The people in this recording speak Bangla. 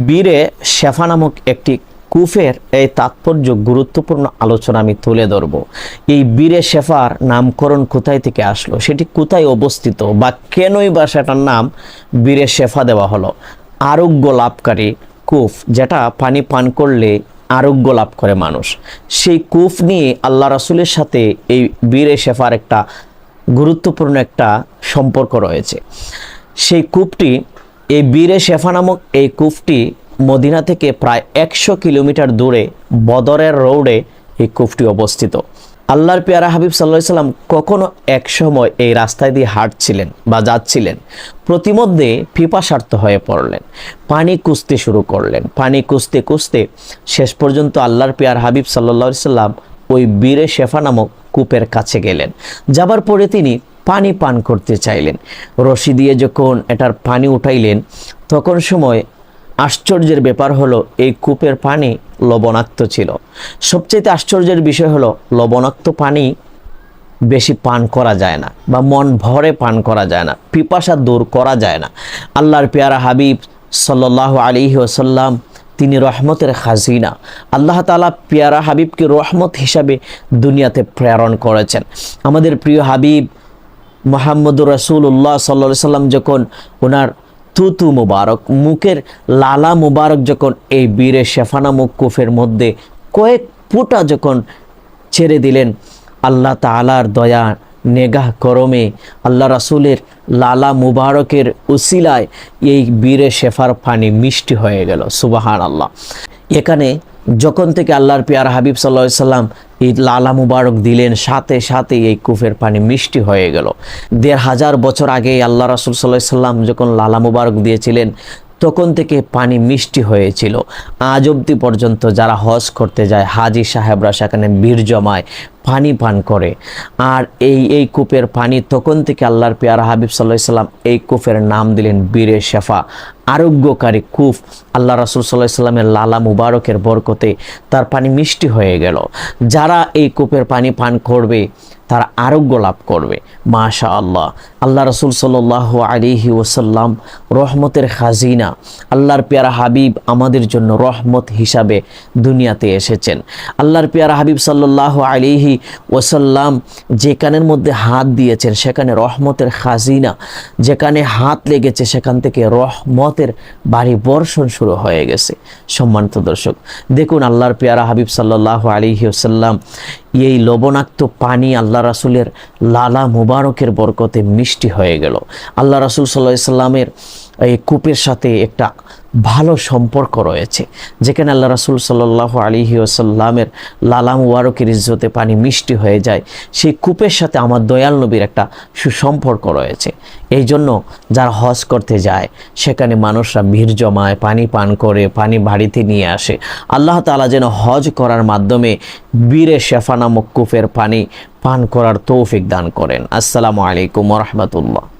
বীরে শেফা নামক একটি কুফের এই তাৎপর্য গুরুত্বপূর্ণ আলোচনা আমি তুলে ধরব। এই বীরে শেফার নামকরণ কোথায় থেকে আসলো? সেটি কোথায় অবস্থিত? বা কেনই বা সেটার নাম বীরে শেফা দেওয়া হলো? আরোগ্য লাভকারী কুফ, যেটা পানি পান করলে আরোগ্য লাভ করে মানুষ। সেই কুফ নিয়ে আল্লাহ রাসুলের সাথে এই বীরে শেফার একটা গুরুত্বপূর্ণ একটা সম্পর্ক রয়েছে। সেই কূপটি এই বীরে শেফা নামক এই কূপটি মদিনা থেকে প্রায় একশো কিলোমিটার দূরে বদরের রোডে এই কূপটি অবস্থিত। আল্লাহর পেয়ারা হাবিব সাল্লাহ সাল্লাম কখনো এক সময় এই রাস্তায় দিয়ে হাঁটছিলেন বা যাচ্ছিলেন। প্রতিমধ্যে পিপাসার্থ হয়ে পড়লেন, পানি কুঁচতে শুরু করলেন। পানি কুঁচতে কুঁচতে শেষ পর্যন্ত আল্লাহর পেয়ার হাবিব সাল্লাহ সাল্লাম ওই বীরে শেফা নামক কূপের কাছে গেলেন। যাবার পরে তিনি পানি পান করতে চাইলেন। রশি দিয়ে যখন এটার পানি উঠাইলেন, তখন সময় আশ্চর্যের ব্যাপার হলো, এই কূপের পানি লবণাক্ত ছিল। সবচেয়ে আশ্চর্যের বিষয় হলো, লবণাক্ত পানি বেশি পান করা যায় না বা মন ভরে পান করা যায় না, পিপাসা দূর করা যায় না। আল্লাহর পেয়ারা হাবিব সাল্লাহ আলী ওসাল্লাম তিনি রহমতের খাজিনা। আল্লাহ তালা পেয়ারা হাবিবকে রহমত হিসাবে দুনিয়াতে প্রেরণ করেছেন। আমাদের প্রিয় হাবিব মোহাম্মদুর রসুল্লাহ সাল্লা সাল্লাম যখন ওনার তুতু মুবারক, মুখের লালা মুবারক যখন এই বীরে শেফানা মুকুফের মধ্যে কয়েক ফুটা যখন ছেড়ে দিলেন, আল্লাহ তালার দয়া, নেগাহ করমে, আল্লাহ রাসুলের লালা মুবারকের উসিলায় এই বীরে শেফার পানি মিষ্টি হয়ে গেল। সুবাহান আল্লাহ এখানে যখন থেকে আল্লাহর পিয়ার হাবিব সাল্লা সাল্লাম এই লালা মুবারক দিলেন, সাথে সাথে এই কুফের পানি মিষ্টি হয়ে গেল। দেড় হাজার বছর আগে আল্লাহ রাসুল সাল্লাহ সাল্লাম যখন লালা মুবারক দিয়েছিলেন, তখন থেকে পানি মিষ্টি হয়েছিল। আজ অবধি পর্যন্ত যারা হজ করতে যায়, হাজি সাহেবরা সেখানে বীর জমায় পানি পান করে। আর এই এই কূপের পানি তখন থেকে আল্লাহর পেয়ারা হাবিব সাল্লাহ সাল্লাম এই কূপের নাম দিলেন বীরে শেফা। আরোগ্যকারী কূপ। আল্লাহ রাসুল সাল্লাহ সাল্লামের লালা মুবারকের বরকতে তার পানি মিষ্টি হয়ে গেল। যারা এই কূপের পানি পান করবে, তারা আরোগ্য লাভ করবে। মাশা আল্লাহ আল্লাহ রসুল সাল্লাহ আলিহি ওসাল্লাম রহমতের খাজিনা। আল্লাহর পেয়ারা হাবিব আমাদের জন্য রহমত হিসাবে দুনিয়াতে এসেছেন। আল্লাহর পেয়ারা হাবিব সাল্লাহ আলিহি ওসাল্লাম যেখানের মধ্যে হাত দিয়েছেন, সেখানে রহমতের খাজিনা। যেখানে হাত লেগেছে, সেখান থেকে রহমতের বাড়ি বর্ষণ শুরু হয়ে গেছে। সম্মানিত দর্শক, দেখুন আল্লাহর পেয়ারা হাবিব সাল্লাহ আলিহি ওসাল্লাম এই লবণাক্ত পানি আল্লাহ রাসুলের লালা মুবারকের বরকতে মিষ্টি হয়ে গেল। আল্লাহ রাসুল সাল্লাহ সাল্লামের এই কূপের সাথে একটা ভালো সম্পর্ক রয়েছে। যেখানে আল্লাহ রাসুল সাল্লাহ আলিহি ওসাল্লামের লালা মুবারকের ইজ্জতে পানি মিষ্টি হয়ে যায়, সেই কূপের সাথে আমার দয়াল নবীর একটা সুসম্পর্ক রয়েছে। এই জন্য যারা হজ করতে যায়, সেখানে মানুষরা ভিড় জমায়, পানি পান করে, পানি বাড়িতে নিয়ে আসে। আল্লাহ তালা যেন হজ করার মাধ্যমে বীরে শেফা নামক পানি পান করার তৌফিক দান করেন। আসসালামু আলাইকুম রহমতুল্লাহ।